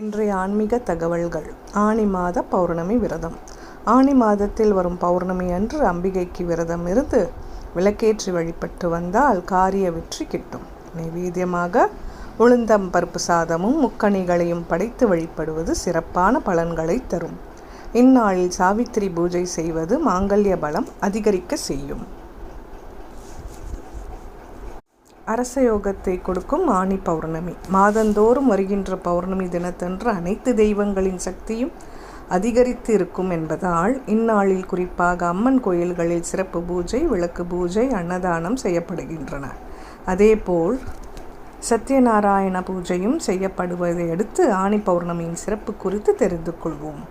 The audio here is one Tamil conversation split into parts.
இன்றைய ஆன்மீக தகவல்கள். ஆனி மாத பௌர்ணமி விரதம். ஆனி மாதத்தில் வரும் பௌர்ணமி அன்று அம்பிகைக்கு விரதம் இருந்து விளக்கேற்றி வழிபட்டு வந்தால் காரிய வெற்றி கிட்டும். நைவேத்தியமாக உளுந்தம் பருப்பு சாதமும் முக்கணிகளையும் படைத்து வழிபடுவது சிறப்பான பலன்களை தரும். இந்நாளில் சாவித்திரி பூஜை செய்வது மாங்கல்ய பலம் அதிகரிக்க செய்யும். அரச யோகத்தை கொடுக்கும் ஆணி பௌர்ணமி. மாதந்தோறும் வருகின்ற பௌர்ணமி தினத்தன்று அனைத்து தெய்வங்களின் சக்தியும் அதிகரித்து இருக்கும் என்பதால் இந்நாளில் குறிப்பாக அம்மன் கோயில்களில் சிறப்பு பூஜை விளக்கு பூஜை அன்னதானம் செய்யப்படுகின்றன. அதேபோல் சத்யநாராயண பூஜையும் செய்யப்படுவதை அடுத்து ஆணி பௌர்ணமியின் சிறப்பு குறித்து தெரிந்து கொள்வோம்.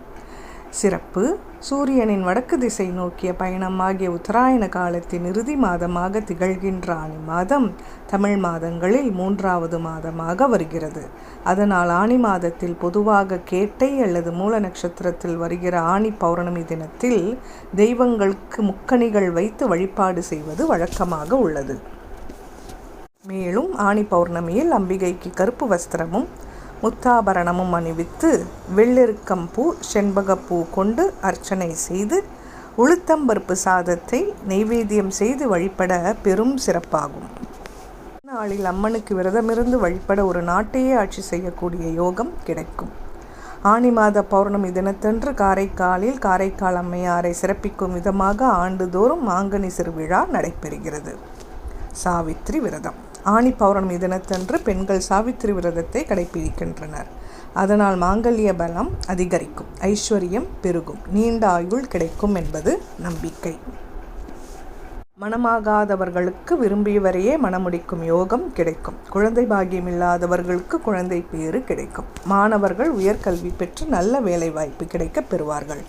சிறப்பு. சூரியனின் வடக்கு திசை நோக்கிய பயணம் ஆகிய உத்தராயண காலத்தின் இறுதி மாதமாக திகழ்கின்ற ஆணி மாதம் தமிழ் மாதங்களில் மூன்றாவது மாதமாக வருகிறது. அதனால் ஆணி மாதத்தில் பொதுவாக கேட்டை அல்லது மூல நட்சத்திரத்தில் வருகிற ஆணி பௌர்ணமி தினத்தில் தெய்வங்களுக்கு முக்கணிகள் வைத்து வழிபாடு செய்வது வழக்கமாக உள்ளது. மேலும் ஆணி பௌர்ணமியில் அம்பிகைக்கு கருப்பு வஸ்திரமும் முத்தாபரணமும் அணிவித்து வெள்ளெருக்கம் பூ செண்பகப்பூ கொண்டு அர்ச்சனை செய்து உளுத்தம்பருப்பு சாதத்தை நெய்வேத்தியம் செய்து வழிபட பெரும் சிறப்பாகும். நாளில் அம்மனுக்கு விரதமிருந்து வழிபட ஒரு நாட்டையே ஆட்சி செய்யக்கூடிய யோகம் கிடைக்கும். ஆனி மாத பௌர்ணமி தினத்தன்று காரைக்காலில் காரைக்கால் அம்மையாரை சிறப்பிக்கும் விதமாக ஆண்டுதோறும் மாங்கனி சிறுவிழா நடைபெறுகிறது. சாவித்ரி விரதம். ஆணி பௌர்ணமி தினத்தன்று பெண்கள் சாவித்திரி விரதத்தை கடைபிடிக்கின்றனர் அதனால் மாங்கல்ய பலம் அதிகரிக்கும் ஐஸ்வர்யம் பெருகும் நீண்ட ஆயுள் கிடைக்கும் என்பது நம்பிக்கை. மனமாகாதவர்களுக்கு விரும்பியவரையே மனமுடிக்கும் யோகம் கிடைக்கும். குழந்தை பாக்கியம் இல்லாதவர்களுக்கு குழந்தை பேறு கிடைக்கும். மாணவர்கள் உயர்கல்வி பெற்று நல்ல வேலைவாய்ப்பு கிடைக்க பெறுவார்கள்.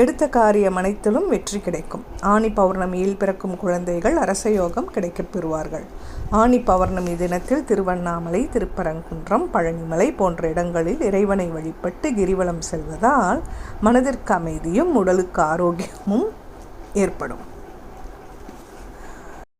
எடுத்த காரியம் அனைத்திலும் வெற்றி கிடைக்கும். ஆணி பௌர்ணமியில் பிறக்கும் குழந்தைகள் அரச யோகம் கிடைக்கப் பெறுவார்கள். ஆணி பௌர்ணமி தினத்தில் திருவண்ணாமலை திருப்பரங்குன்றம் பழனிமலை போன்ற இடங்களில் இறைவனை வழிபட்டு கிரிவலம் செல்வதால் மனதிற்கு அமைதியும் உடலுக்கு ஆரோக்கியமும் ஏற்படும்.